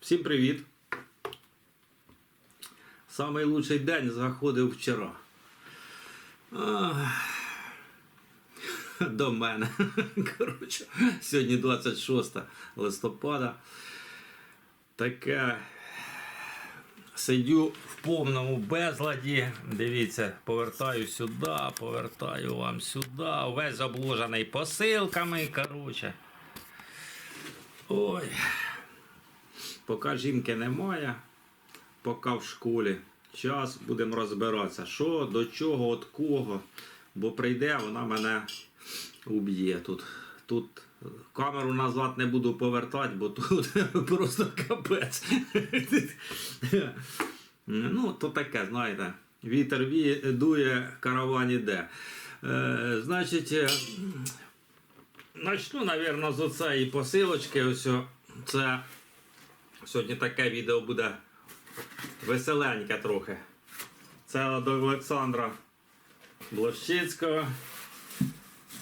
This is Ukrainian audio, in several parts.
Всім привіт. Самий лучший день заходив вчора. До мене. Коротше, сьогодні 26 листопада. Таке сидю в повному безладі. Дивіться, повертаю сюди, повертаю вам сюди. Весь обложений посилками. Коротше. Ой. Поки жінки немає, поки в школі. Час будемо розбиратися, що, до чого, від кого. Бо прийде, вона мене уб'є тут. Тут камеру назад не буду повертати, бо тут просто капець. Ну, то таке, знаєте. Вітер дує, караван іде. Е, значить, е, Начну, мабуть, з оцеї посилочки. Ось це сьогодні таке відео буде веселеньке трохи. Це до Олександра Блощицького.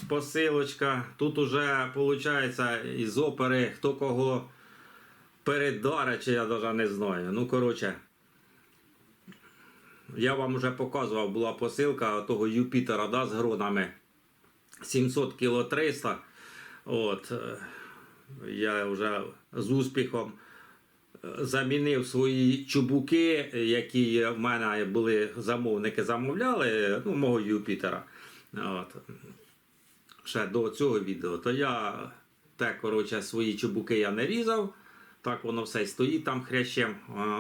Посилочка. Тут уже виходить із опери хто кого передаре, чи я навіть не знаю. Ну, коротше, я вам вже показував, була посилка того Юпітера да, з гронами. 700 кіло 300. От, е, я вже з успіхом замінив свої чубуки, які в мене були замовники замовляли, ну, мого Юпітера. От. Ще до цього відео, то я те, коротше, свої чубуки я не різав. Так воно все й стоїть там хрящем.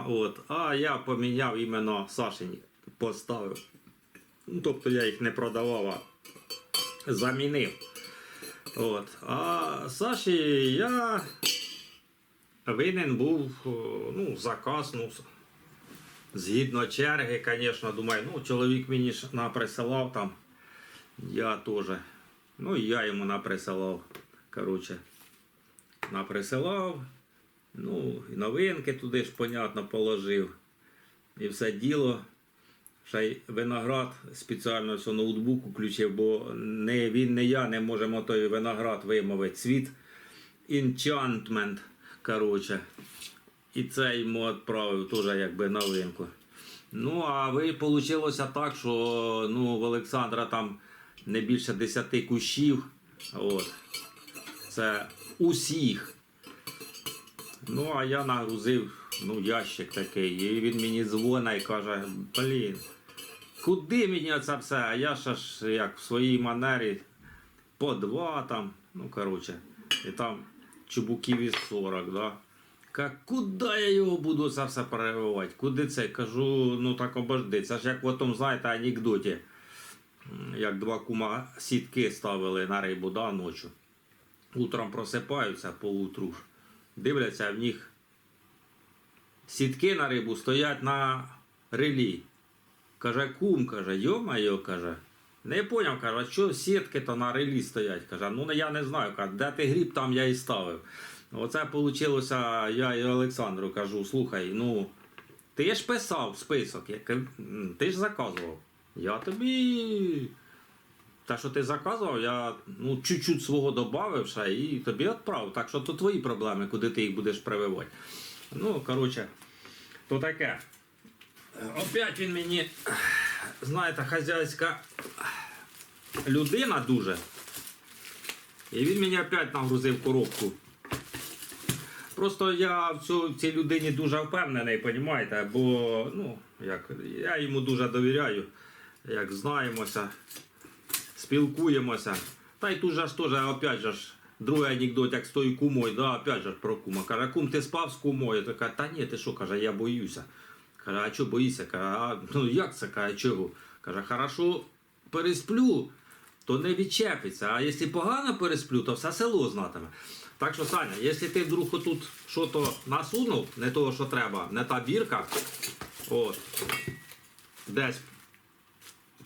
От. а я поміняв іменно Сашині, поставив. Ну, тобто я їх не продавав, а замінив. От. А Саші я винен був ну, заказ, ну, згідно черги, звісно, думаю, ну, чоловік мені ж наприсилав там. Я теж. Ну, і я йому наприсилав. Коротше, наприсилав. Ну, і новинки туди ж, понятно, положив. І все діло. Ще й виноград спеціально ось ноутбук включив, бо не він, не я не можемо той виноград вимовити. Світ Enchantment. Коротше. І це йому відправив теж якби новинку. Ну, а ви вийшло так, що ну, в Олександра там не більше 10 кущів. От. Це усіх. Ну, а я нагрузив ну, ящик такий, і він мені дзвонить і каже, блін, куди мені це все? А я ще ж як в своїй манері по два там, ну коротше, і там чубуків із 40, да. Ка, куди я його буду це все переривати? Куди це? Кажу, ну так обожди. Це ж як в тому, знаєте, анекдоті. Як два кума сітки ставили на рибу да, ночі. Утром просипаються по утру. Дивляться в них сітки на рибу стоять на релі. Каже, кум, каже, йо-майо, каже. Не поняв, каже, а що сітки то на релі стоять? Каже, ну я не знаю, каже, де ти гріб, там я і ставив. Оце вийшло, я і Олександру кажу, слухай, ну ти ж писав список, я кажу, «М, ти ж заказував. Я тобі. Те, що ти заказував, я ну, чуть-чуть свого додав ще і тобі відправив. Так що то твої проблеми, куди ти їх будеш прививати. Ну, коротше, то таке. Опять він мені, знаєте, хазяйська людина дуже. І він мені опять нагрузив коробку. Просто я в цю- цій людині дуже впевнений, розумієте, бо ну, як, я йому дуже довіряю, як знаємося, спілкуємося. Та й тут же ж теж, опять же ж, другий анекдот, як з тою кумою, да, опять же про кума. Каже, кум, ти спав з кумою? Така, та ні, ти що, каже, я боюся. Каже, а чого боїшся? Каже, а ну як це каже, чого? Каже, хорошо пересплю, то не відчепиться. А якщо погано пересплю, то все село знатиме. Так що, Саня, якщо ти вдруг отут що то насунув, не того, що треба, не та бірка, от, десь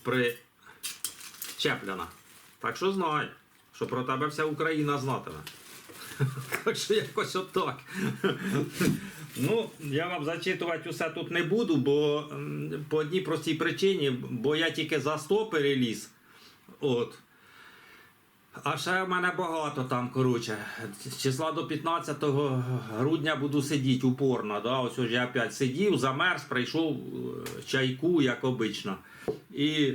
причеплена. Так що знай, що про тебе вся Україна знатиме. Так що якось отак. Ну, я вам зачитувати усе тут не буду, бо по одній простій причині, бо я тільки за 100 переліз. От. А ще в мене багато там, коротше. З числа до 15 грудня буду сидіти упорно. Да? Ось я опять сидів, замерз, прийшов е, чайку, як обично. І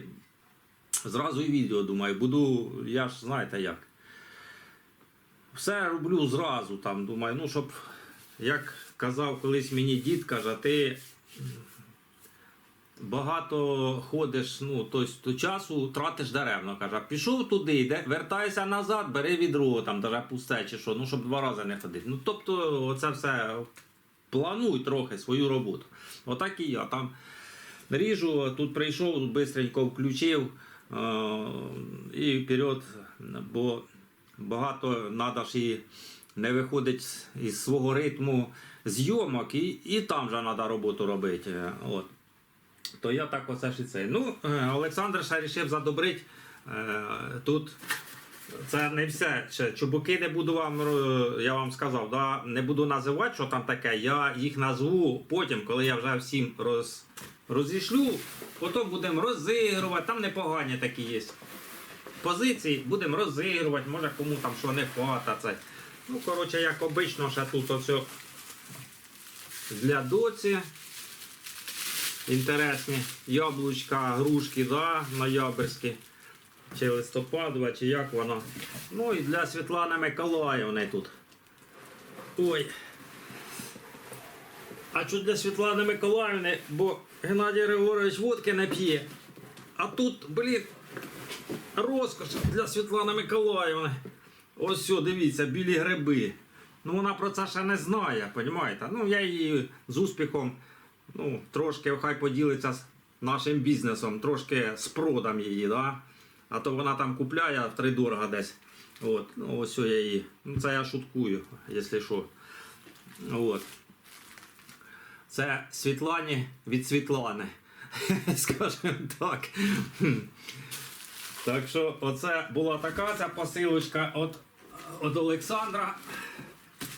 зразу і відео думаю, буду, я ж знаєте як. Все роблю зразу там, думаю, ну щоб, як казав колись мені дід, каже, ти багато ходиш, ну, то часу тратиш даремно. Каже, пішов туди, йде, вертайся назад, бери відро, там, даже пусте чи що, ну, щоб два рази не ходити. Ну, тобто, оце все плануй трохи свою роботу. Отак і я там ріжу, тут прийшов, бистренько включив е- і вперед, бо багато треба ж і не виходить із свого ритму зйомок, і, і там же треба роботу робити. Е, От. То я так оце ж і це. Ну, е, Олександр ще вирішив задобрити. Е, Тут це не все. Чубуки не буду вам, я вам сказав, да, не буду називати, що там таке. Я їх назву потім, коли я вже всім роз, розішлю, потім будемо розігрувати. Там непогані такі є позиції, будемо розігрувати, може кому там що не хвата. Ну, коротше, як обично, ще тут оце для доці. Інтересні яблучка, грушки, да, ноябрьські, чи листопадова, чи як воно. Ну і для Світлани Миколаївни тут. Ой. А що для Світлани Миколаївни, бо Геннадій Григорович водки не п'є. А тут, блін, розкош для Світлани Миколаївни. Ось все, дивіться, білі гриби. Ну вона про це ще не знає, розумієте? Ну я її з успіхом, ну, трошки хай поділиться з нашим бізнесом, трошки з продам її, да? А то вона там купляє втридорога десь. От, ну ось я її. Ну це я шуткую, якщо що. От. Це Світлані від Світлани. Скажімо так. Так що оце була така ця посилочка від, від Олександра.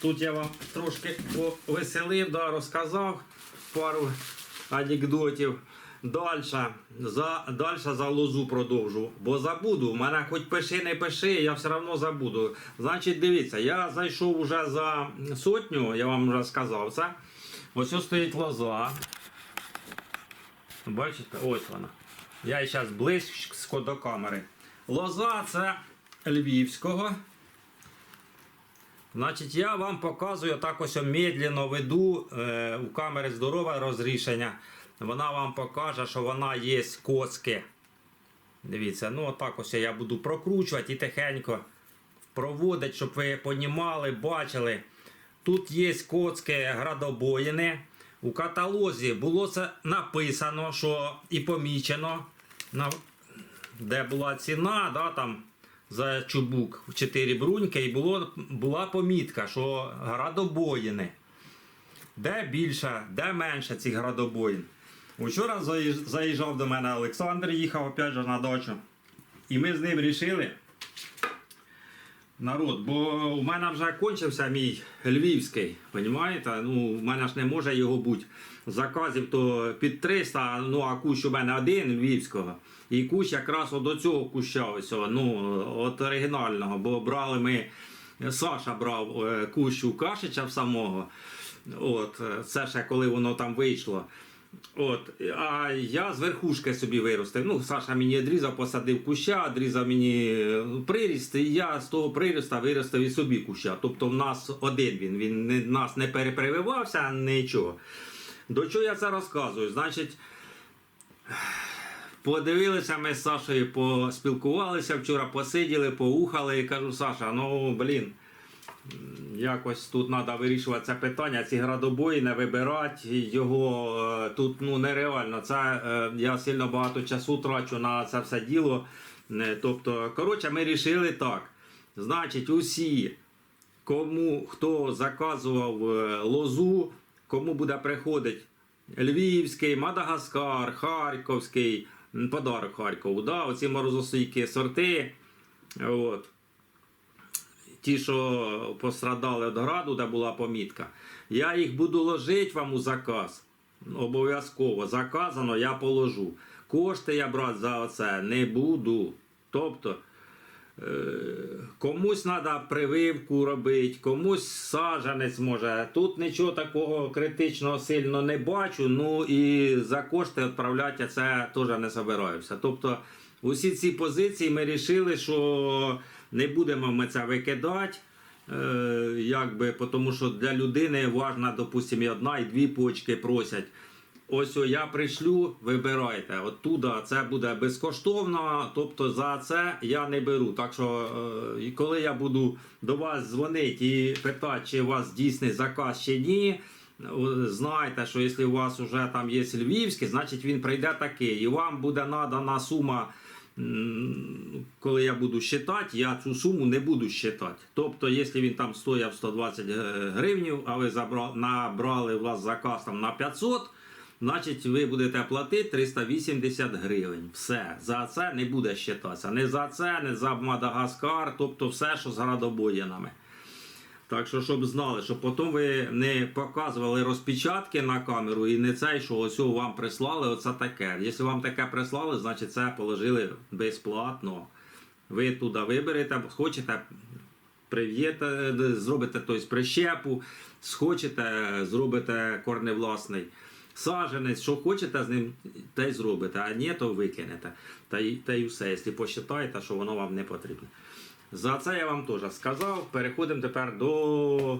Тут я вам трошки повеселив, да, розказав пару анекдотів. Далі за, дальше за лозу продовжу, бо забуду. У мене хоч пиши, не пиши, я все одно забуду. Значить, дивіться, я зайшов вже за сотню, я вам вже сказав це. Ось ось стоїть лоза. Бачите, ось вона. Я зараз близько до камери. Лоза це львівського. Значить, я вам показую так ось медленно веду е, у камери здорове розрішення. Вона вам покаже, що вона є коцки. Дивіться, ну отак ось я буду прокручувати і тихенько проводити, щоб ви понімали, бачили. Тут є коцки градобоїни. У каталозі було це написано, що і помічено, де була ціна, да, там, за чубук в 4 бруньки, і було, була помітка, що градобоїни. Де більше, де менше цих градобоїн. Вчора заїжджав до мене Олександр, їхав опять же на дачу. І ми з ним вирішили. Народ, бо у мене вже кончився мій львівський, розумієте? Ну, у мене ж не може його бути. Заказів то під 300, ну а кущ у мене один львівського. І кущ якраз до цього куща, ось, ну, от оригінального, бо брали ми, Саша брав е, кущ у Кашича в самого. От, е, це ще коли воно там вийшло. От, а я з верхушки собі виростив. Ну, Саша мені відрізав, посадив куща, відрізав мені е, приріст, і я з того прироста виростив і собі куща. Тобто в нас один він, він не, нас не перепрививався, нічого. До чого я це розказую? Значить, подивилися ми з Сашою, поспілкувалися вчора, посиділи, поухали і кажу, Саша, ну блін. Якось тут треба вирішувати це питання, ці градобої не вибирати. Його е, тут ну, нереально. Це е, я сильно багато часу трачу на це все діло. Е, Тобто, коротше, ми вирішили так. Значить, усі, кому хто заказував лозу, кому буде приходити Львівський, Мадагаскар, Харківський, подарок Харкову, да, оці морозостійкі сорти. От ті, що пострадали від граду, де була помітка, я їх буду ложити вам у заказ. Обов'язково заказано, я положу. Кошти я брати за це не буду. Тобто, Комусь треба прививку робити, комусь саджанець може. Тут нічого такого критичного сильно не бачу. Ну і за кошти відправляти це теж не собираюся. Тобто, усі ці позиції ми вирішили, що не будемо ми це викидати. Е, якби, тому що для людини важна, допустимо, і одна, і дві почки просять. Ось я пришлю, вибирайте. Оттуда це буде безкоштовно, тобто за це я не беру. Так що, е, коли я буду до вас дзвонити і питати, чи у вас дійсний заказ чи ні, знайте, що якщо у вас вже там є львівський, значить він прийде такий. І вам буде надана сума. Коли я буду считати, я цю суму не буду считати. Тобто, якщо він там стояв 120 гривень, а ви набрали у вас заказ там на 500, значить ви будете платити 380 гривень. Все. За це не буде считатися. Не за це, не за Мадагаскар, тобто все, що з градобоїнами. Так що, щоб знали, щоб потім ви не показували розпечатки на камеру і не цей, що ось вам прислали, оце таке. Якщо вам таке прислали, значить це положили безплатно. Ви туди виберете, хочете, прив'єте, зробите тобто, прищепу, схочете, зробите корневласний саженець, що хочете з ним, те й зробите, а ні, то викинете. Та й, та й все, якщо посчитаєте, що воно вам не потрібно. За це я вам теж сказав. Переходимо тепер до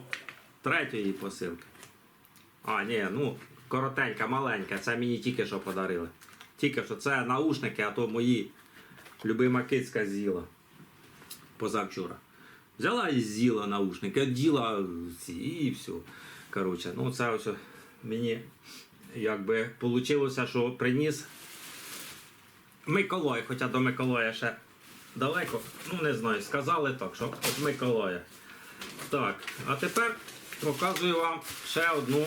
третьої посилки. А, ні, ну, коротенька, маленька, це мені тільки що подарили. Тільки що це наушники, а то мої любима кицька з'їла позавчора. Взяла і з'їла наушники, оділа ці і все. Коротше, ну це ось мені якби вийшло, що приніс Миколай, хоча до Миколая ще далеко, ну не знаю, сказали так, що от Миколая. Так, а тепер показую вам ще одну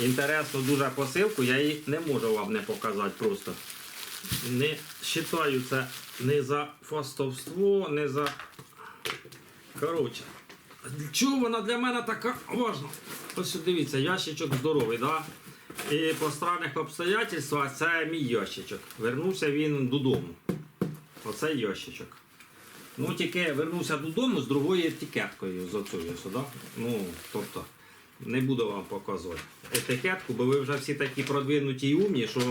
інтересну дуже посилку. Я її не можу вам не показати просто. Не вважаю це не за фастовство, не за. Коротше. Чому вона для мене така важна? Ось дивіться, ящичок здоровий, да? І по странних обстоятельствах це мій ящичок. Вернувся він додому. Оце ящичок. Ну, тільки вернувся додому з другою етикеткою з оцею сюди. Ну, тобто, не буду вам показувати етикетку, бо ви вже всі такі продвинуті і умні, що е,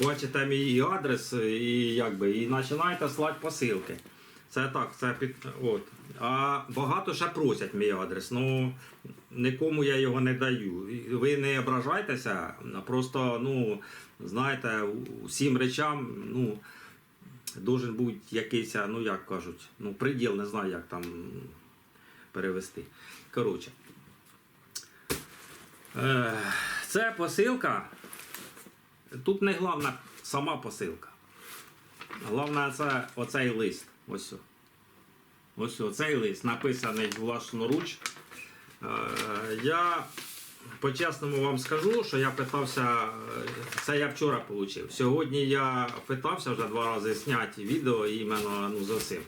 бачите мій адрес і якби, і починаєте слати посилки. Це так, це під. От. А багато ще просять мій адрес. Ну нікому я його не даю. Ви не ображайтеся, просто, ну, знаєте, усім речам, ну, должен бути якийсь, ну як кажуть, ну, приділ, не знаю, як там перевести. Коротше. Е, Це посилка. Тут не головна сама посилка. Головне це оцей лист. Ось. Ось оцей лист написаний власноруч. Е, Я по-чесному вам скажу, що я питався, е, це я вчора отримав. Сьогодні я питався вже два рази зняти відео іменно ну, за цим.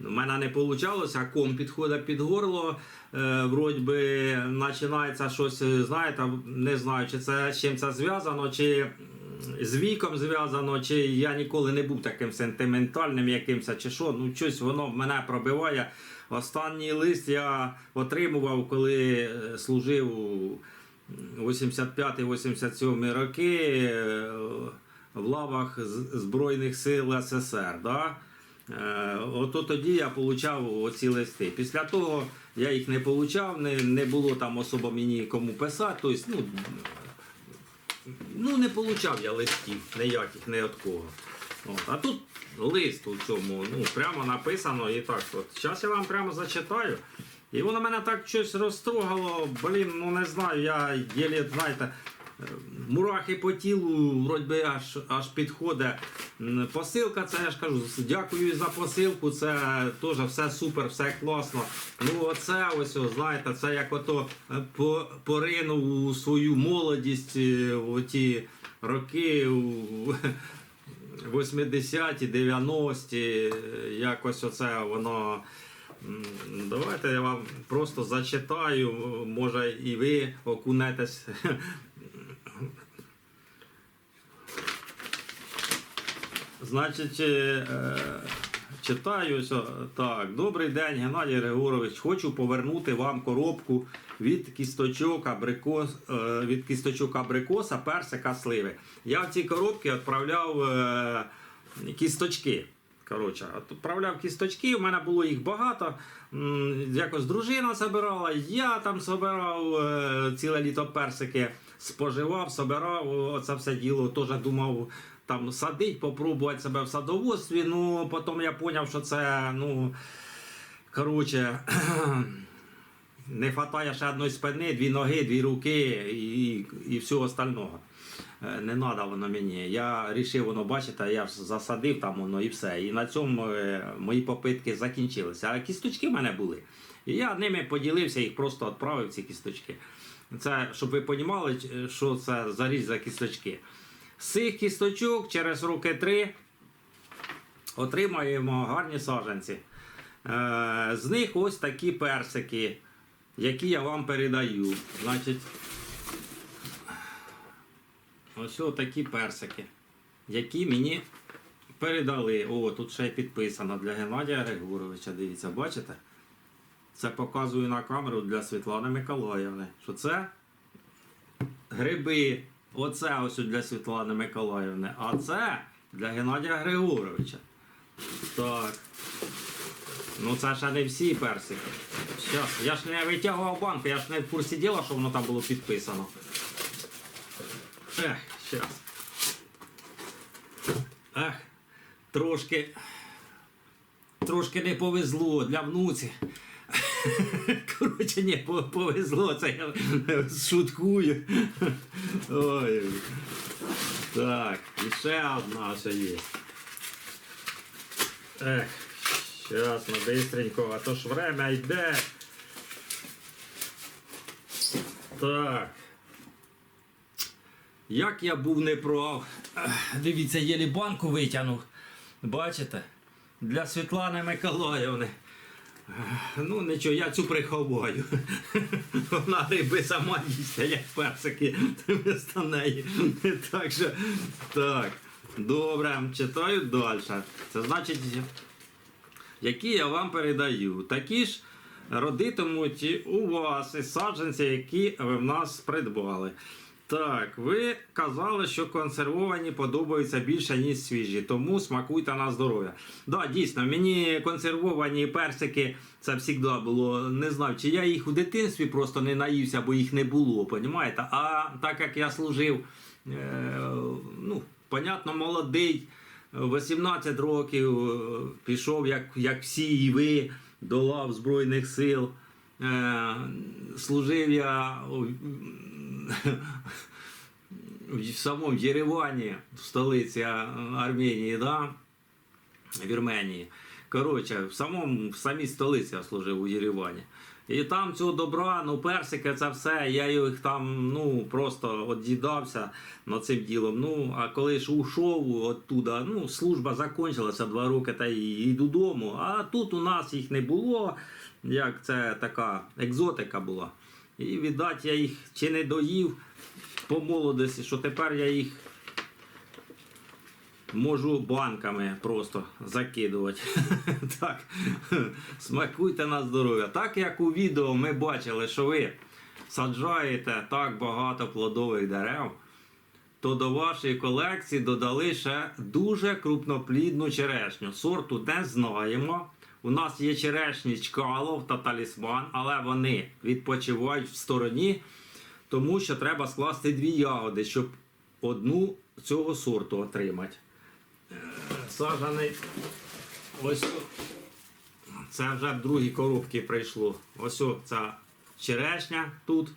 У мене не вийшло, ком підходить під горло, е, вроді би починається щось, знаєте, не знаю, чи це з чим це зв'язано, чи з віком зв'язано, чи я ніколи не був таким сентиментальним якимось, чи що. Ну, щось воно в мене пробиває. Останній лист я отримував, коли е, служив у 85-87 роки е, в лавах Збройних сил СССР. Да? Е, Ото тоді я отримав оці листи. Після того я їх не отримав, не, не було там особо мені кому писати. Тобто, ну, ну не отримав я листів ніяких, ні від кого. От. А тут лист у цьому, ну, прямо написано і так. От. Зараз я вам прямо зачитаю. І воно мене так щось розтрогало, блін, ну не знаю, я єлі, знаєте, мурахи по тілу, вроді аж, аж підходить. Посилка, це я ж кажу, дякую за посилку, це теж все супер, все класно. Ну оце ось, знаєте, це як ото е, поринув у свою молодість е, у ті роки. у- 80-ті, 90-ті, е, якось оце воно. Давайте я вам просто зачитаю, може і ви окунетесь. Значить, е, е, читаю. Ось, так, добрий день, Геннадій Григорович. Хочу повернути вам коробку від кісточок абрикос, е, від кісточок абрикоса, персика, сливи. Я в ці коробки відправляв кісточки. Коротше, відправляв кісточки, у мене було їх багато. Якось дружина збирала, я там збирав ціле літо персики, споживав, збирав оце все діло. Теж думав там садить, попробувати себе в садоводстві. Ну, потім я зрозумів, що це, ну, коротше, не вистачає ще одної спини, дві ноги, дві руки і, і всього остального. Е, Не треба воно мені. Я вирішив воно, бачите, я засадив там воно і все. І на цьому е, мої попитки закінчилися. А кісточки в мене були. І я ними поділився, їх просто відправив ці кісточки. Це, щоб ви розуміли, що це за річ за кісточки. З цих кісточок через роки три отримаємо гарні саджанці. Е, З них ось такі персики, які я вам передаю. Значить, ось такі персики, які мені передали. О, тут ще підписано для Геннадія Григоровича. Дивіться, бачите? Це показую на камеру для Світлани Миколаївни. Що це гриби. Оце ось для Світлани Миколаївни. А це для Геннадія Григоровича. Так. Ну це ще не всі персики. Щас. Я ж не витягував банку, я ж не в курсі діла, що воно там було підписано. Ех, щас. Ех, трошки. Трошки не повезло для внуці. Коротше, не повезло, це я шуткую. Ой. Так, і ще одна ще є. Ех, щас, ну бистренько, а то ж время йде. Так. Як я був неправ. Ех, Дивіться, єлі банку витягнув. Бачите? Для Світлани Миколаївни. Ну нічого, я цю приховаю. Вона риби сама їсть, як персики вместо неї. Так що, так, добре, читаю далі. Це значить, які я вам передаю. Такі ж родитимуть у вас і саджанці, які ви в нас придбали. Так, ви казали, що консервовані подобаються більше, ніж свіжі, тому смакуйте на здоров'я. Да, дійсно, мені консервовані персики це завжди було. Не знаю, чи я їх у дитинстві просто не наївся, бо їх не було, понімаєте? А так як я служив, е, ну, понятно, молодий, 18 років, пішов, як, як всі і ви, до лав Збройних сил. Е, служив я в самому Єревані, в столиці Арменії, да? Вірменії. Коротше, в самому в самій столиці я служив у Єревані. І там цього добра, ну персики, це все. Я їх там ну просто од'їдався над цим ділом. Ну а коли ж ушов оттуда, ну служба закінчилася два роки та йду додому. А тут у нас їх не було. Як це така екзотика була. І віддать я їх чи не доїв по молодості, що тепер я їх можу банками просто закидувати. так, смакуйте на здоров'я. Так як у відео ми бачили, що ви саджаєте так багато плодових дерев, то до вашої колекції додали ще дуже крупноплідну черешню. Сорту не знаємо. У нас є черешні чкалов та талісман, але вони відпочивають в стороні, тому що треба скласти дві ягоди, щоб одну цього сорту отримати. Саджаний ось це вже в другій коробці прийшло. Ось ця черешня тут.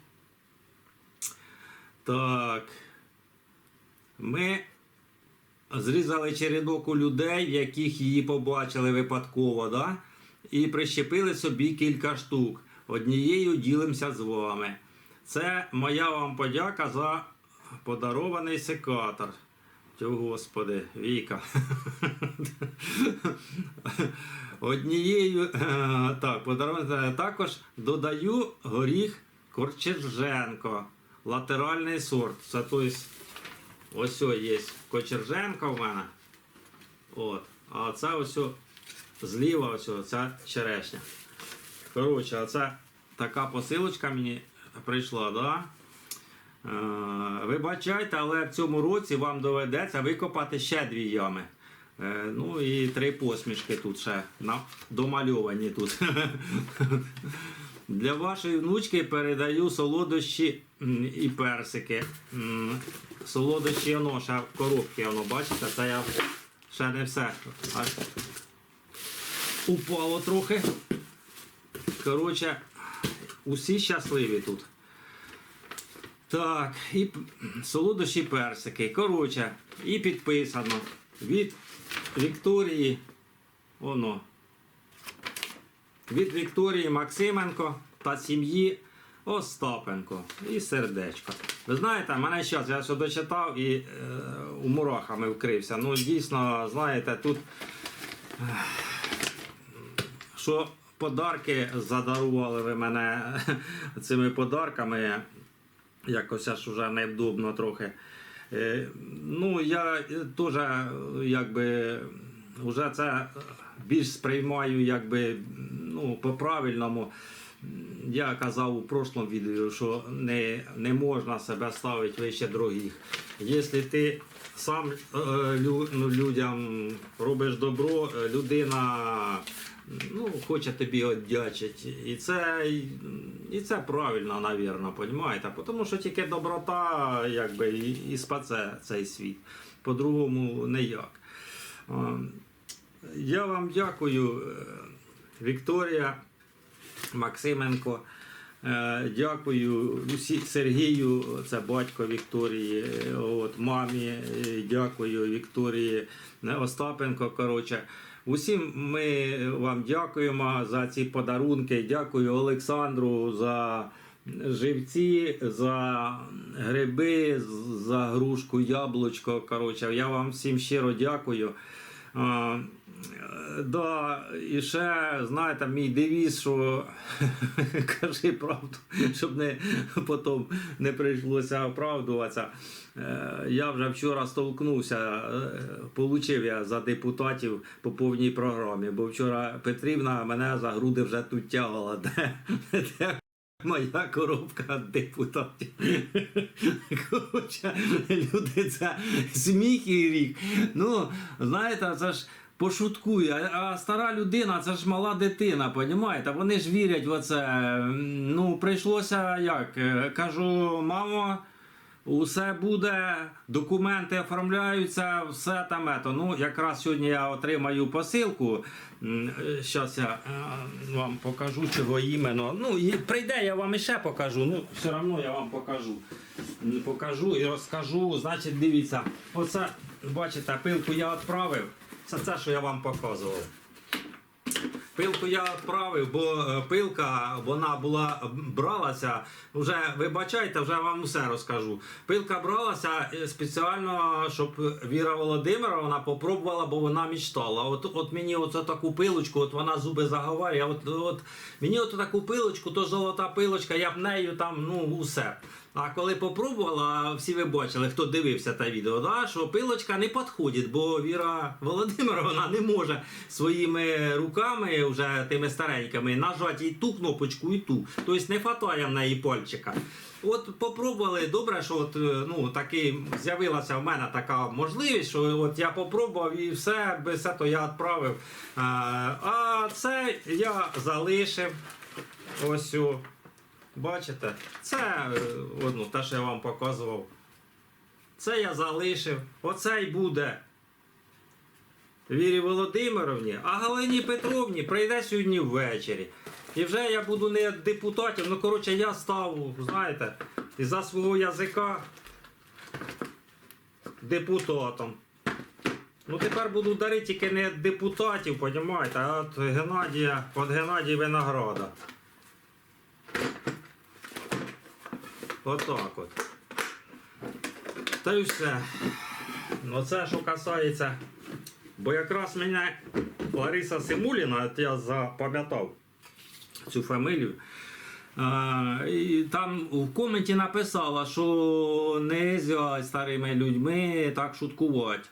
Так. Ми зрізали чередок у людей, яких її побачили випадково, да? і прищепили собі кілька штук. Однією ділимося з вами. Це моя вам подяка за подарований секатор. Тю, Господи, Віка. Однією е, так, подарований також додаю горіх Корчерженко. Латеральний сорт. Це тобто Ось є Кочерженко в мене. От. А це ось зліва ось ця черешня. Коротше, оце така посилочка мені прийшла, да? Е, Вибачайте, але в цьому році вам доведеться викопати ще дві ями. Е, Ну і три посмішки тут ще домальовані тут. Для вашої внучки передаю солодощі і персики. Солодощі воно ще в коробці, воно, бачите, це я ще не все. Аж упало трохи. Коротше, усі щасливі тут. Так, і солодощі персики. Коротше, і підписано від Вікторії. Воно. Від Вікторії Максименко та сім'ї Остапенко. І сердечко. Ви знаєте, мене зараз я ще дочитав і е, у мурахами вкрився. Ну, дійсно, знаєте, тут що подарки задарували ви мене цими подарками. Якось аж уже невдобно трохи. Е, Ну, я е, теж е, якби вже це більш сприймаю якби ну, по-правильному. Я казав у прошлому відео, що не, не можна себе ставити вище других. Якщо ти сам е, лю, ну, людям робиш добро, людина ну, хоче тобі віддячити. І це, і це правильно, навірно, понімаєте? Тому що тільки доброта якби, і спасе цей світ. По-другому ніяк. Я вам дякую, е, Вікторія. Максименко. Е, Дякую усі, Сергію, це батько Вікторії, е, от, мамі, дякую Вікторії Остапенко. Коротше. Усім ми вам дякуємо за ці подарунки. Дякую Олександру за живці, за гриби, за грушку, яблучко. Коротше, я вам всім щиро дякую. Е, Да, і ще, знаєте, мій девіз, що кажи правду, щоб не потім не прийшлося оправдуватися. Е, Я вже вчора столкнувся, е, получив я за депутатів по повній програмі, бо вчора Петрівна мене за груди вже тут тягала. Моя коробка депутатів. Коротше, люди, це сміх і рік. Ну, знаєте, це ж пошуткує. А, стара людина це ж мала дитина, понімаєте? Вони ж вірять в оце. Ну, прийшлося як? Е, Кажу, мамо. Усе буде, документи оформляються, все там. Ето. Ну, якраз сьогодні я отримаю посилку. Зараз я е, вам покажу, чого іменно. Ну, і прийде, я вам іще покажу. Ну, все одно я вам покажу. Покажу і розкажу. Значить, дивіться, оце, бачите, пилку я відправив. Це те, що я вам показував. Пилку я відправив, бо е, пилка вона була бралася. Вже вибачайте, вже вам все розкажу. Пилка бралася е, спеціально, щоб Віра Володимировна попробувала, бо вона мечтала. От, от мені оце таку пилочку, от вона зуби заговорює. От, от мені от таку пилочку, то золота пилочка, я б нею там ну усе. А коли попробувала, всі ви бачили, хто дивився те відео, да, що пилочка не підходить, бо Віра Володимировна не може своїми руками, вже тими старенькими, нажати і ту кнопочку, і ту. Тобто не хватає в неї пальчика. От попробували, добре, що от, е, ну, таки з'явилася в мене така можливість, що от я попробував і все, без цього я відправив. А, а це я залишив. Ось. Бачите? Це ну, те, що я вам показував. Це я залишив. Оцей буде Вірі Володимировні, а Галині Петровні прийде сьогодні ввечері. І вже я буду не депутатом, ну коротше, я став, знаєте, і за свого язика депутатом. Ну тепер буду дарити тільки не депутатів, понімаєте, а від Геннадія, від Геннадія Винограда. Отак от. Та й все. Ну це що касається. Бо якраз мене Лариса Симуліна, от я запам'ятав цю фамилію. А, і там в коменті написала, що не можна старими людьми так шуткувати.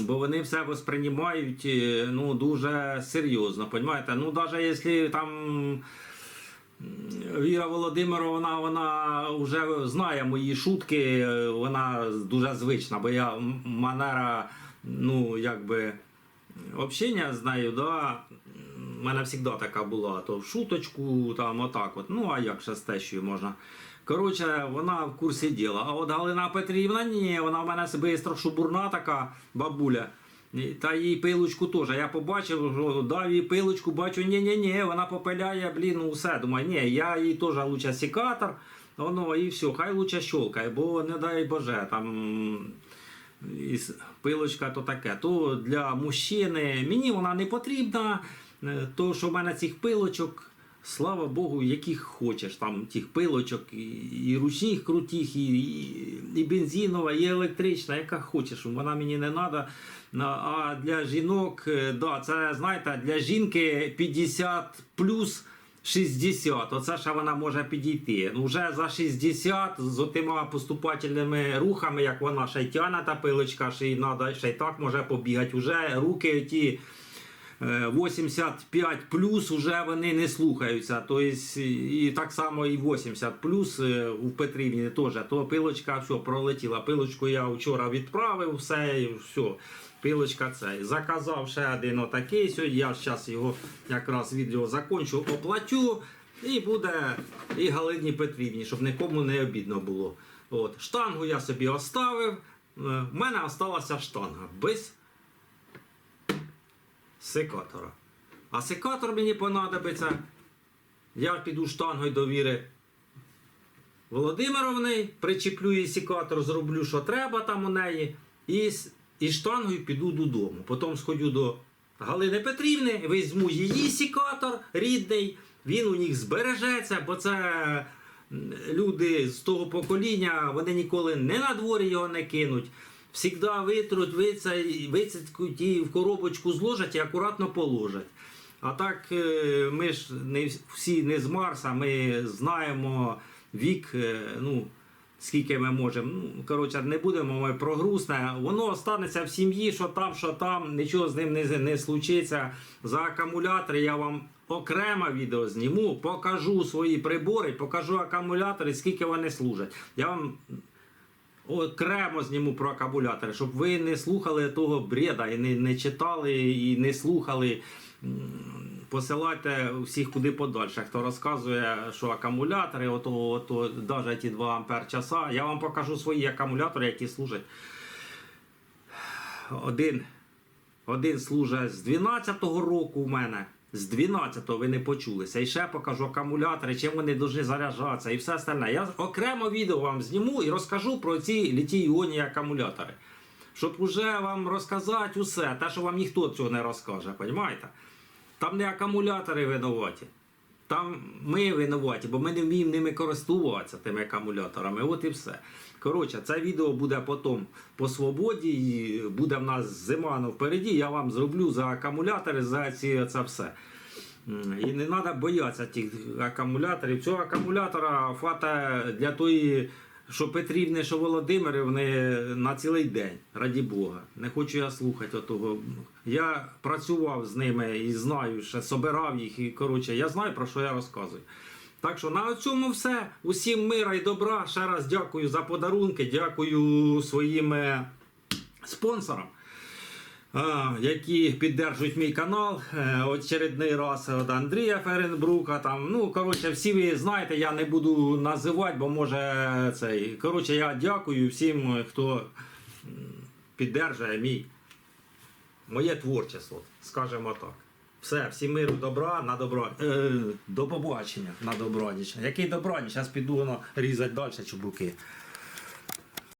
Бо вони все восприймають е, ну, дуже серйозно. Понімаєте? Ну, навіть якщо там Віра Володимировна, вона вже знає мої шутки, е, вона дуже звична, бо я манера, ну, якби, общення з да, в мене завжди така була, то в шуточку, там отак от. Ну, а як ще можна. Коротше, вона в курсі діла. А от Галина Петрівна, ні, вона в мене бистро шубурна така бабуля. Та їй пилочку теж. Я побачив, що дав їй пилочку, бачу, ні ні ні вона попиляє, блін, ну. Думаю, ні, я їй теж лучше секатор, воно і все, хай лучше щолкає, бо не дай Боже, там і пилочка то таке. То для мужчини мені вона не потрібна, е, то що в мене цих пилочок. Слава Богу, яких хочеш, там тих пилочок, і, і ручних крутих, і, і, і бензинова, і електрична, яка хочеш. Вона мені не треба. А для жінок, е, да, це знаєте, для жінки 50 плюс 60. Оце ще вона може підійти. Ну, вже за 60 з отима поступательними рухами, як вона ще й тяне та пилочка, ще й надо, ще й так може побігати. Уже руки ті. Е, 85 плюс вже вони не слухаються. Тобто, і так само і 80 плюс е, у Петрівні теж. То пилочка все пролетіла. Пилочку я вчора відправив, все, і все. Пилочка цей. Заказав ще один отакий. Сьогодні я зараз його якраз відео закончу, оплачу. І буде і Галині Петрівні, щоб нікому не обідно було. От. Штангу я собі оставив. Е, В мене залишилася штанга без секатора. А секатор мені понадобиться. Я піду штангою до Віри Володимировни, причеплю їй секатор, зроблю, що треба там у неї, і, і штангою піду додому. Потім сходю до Галини Петрівни, візьму її секатор рідний, він у них збережеться, бо це люди з того покоління, вони ніколи не на дворі його не кинуть. Всігда витруть, виця- вицяткують і в коробочку зложать і акуратно положать. А так е, ми ж не всі не з Марса, ми знаємо вік, е, ну, скільки ми можемо. Ну, коротше, не будемо ми про грустне. Воно останеться в сім'ї, що там, що там, нічого з ним не, не случиться. За акумулятори я вам окремо відео зніму, покажу свої прибори, покажу акумулятори, скільки вони служать. Я вам окремо зніму про акумулятори, щоб ви не слухали того бреда і не, не читали і не слухали. Посилайте всіх куди подальше. Хто розказує, що акумулятори, ото, ото навіть ті 2 ампер часа. Я вам покажу свої акумулятори, які служать. Один, один служить з 12-го року у мене. З 12-го ви не почулися. І ще покажу акумулятори, чим вони повинні заряджатися і все остальне. Я окремо відео вам зніму і розкажу про ці літій-іонні акумулятори. Щоб уже вам розказати усе, те, що вам ніхто цього не розкаже, розумієте? Там не акумулятори винуваті. Там ми винуваті, бо ми не вміємо ними користуватися тими акумуляторами. От і все. Коротше, це відео буде потім по свободі. І буде в нас зима ну, впереді. Я вам зроблю за акумулятори, за ці, це все. І не треба боятися тих акумуляторів. Цього акумулятора фата для тої, що Петрівни, що Володимирівни на цілий день, раді Бога. Не хочу я слухати отого. Я працював з ними і знаю, ще собирав їх. І коротше, я знаю про що я розказую. Так що на цьому все. Усім мира і добра. Ще раз дякую за подарунки, дякую своїм е, спонсорам. Які піддержують мій канал. Е, Очередний раз от Андрія Ференбрука. Там, ну, коротше, всі ви знаєте, я не буду називати, бо може цей. Коротше, я дякую всім, хто піддержує мій, моє творчество, скажімо так. Все, всім миру, добра, на добро. Е, до побачення на добраніч. Який доброніч? Зараз піду воно різати далі чубуки.